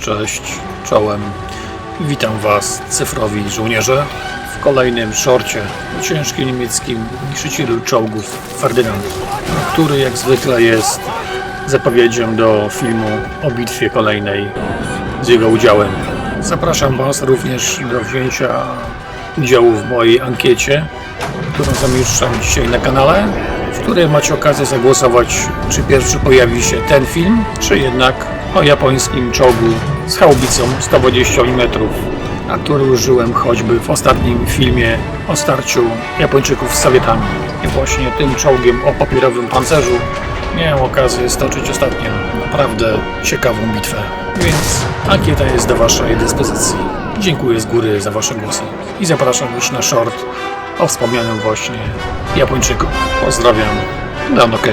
Cześć, czołem. Witam Was, cyfrowi żołnierze, w kolejnym szorcie o ciężkim niemieckim niszczycielu czołgów Ferdynand, który jak zwykle jest zapowiedzią do filmu o bitwie kolejnej z jego udziałem. Zapraszam Was również do wzięcia udziału w mojej ankiecie, którą zamieszczam dzisiaj na kanale, w której macie okazję zagłosować, czy pierwszy pojawi się ten film, czy jednak o japońskim czołgu z haubicą 120 mm, a który użyłem choćby w ostatnim filmie o starciu Japończyków z Sowietami. I właśnie tym czołgiem o papierowym pancerzu miałem okazję stoczyć ostatnio naprawdę ciekawą bitwę. Więc ankieta jest do Waszej dyspozycji. Dziękuję z góry za Wasze głosy i zapraszam już na short o wspomnianym właśnie Japończyku. Pozdrawiam. Dan OK.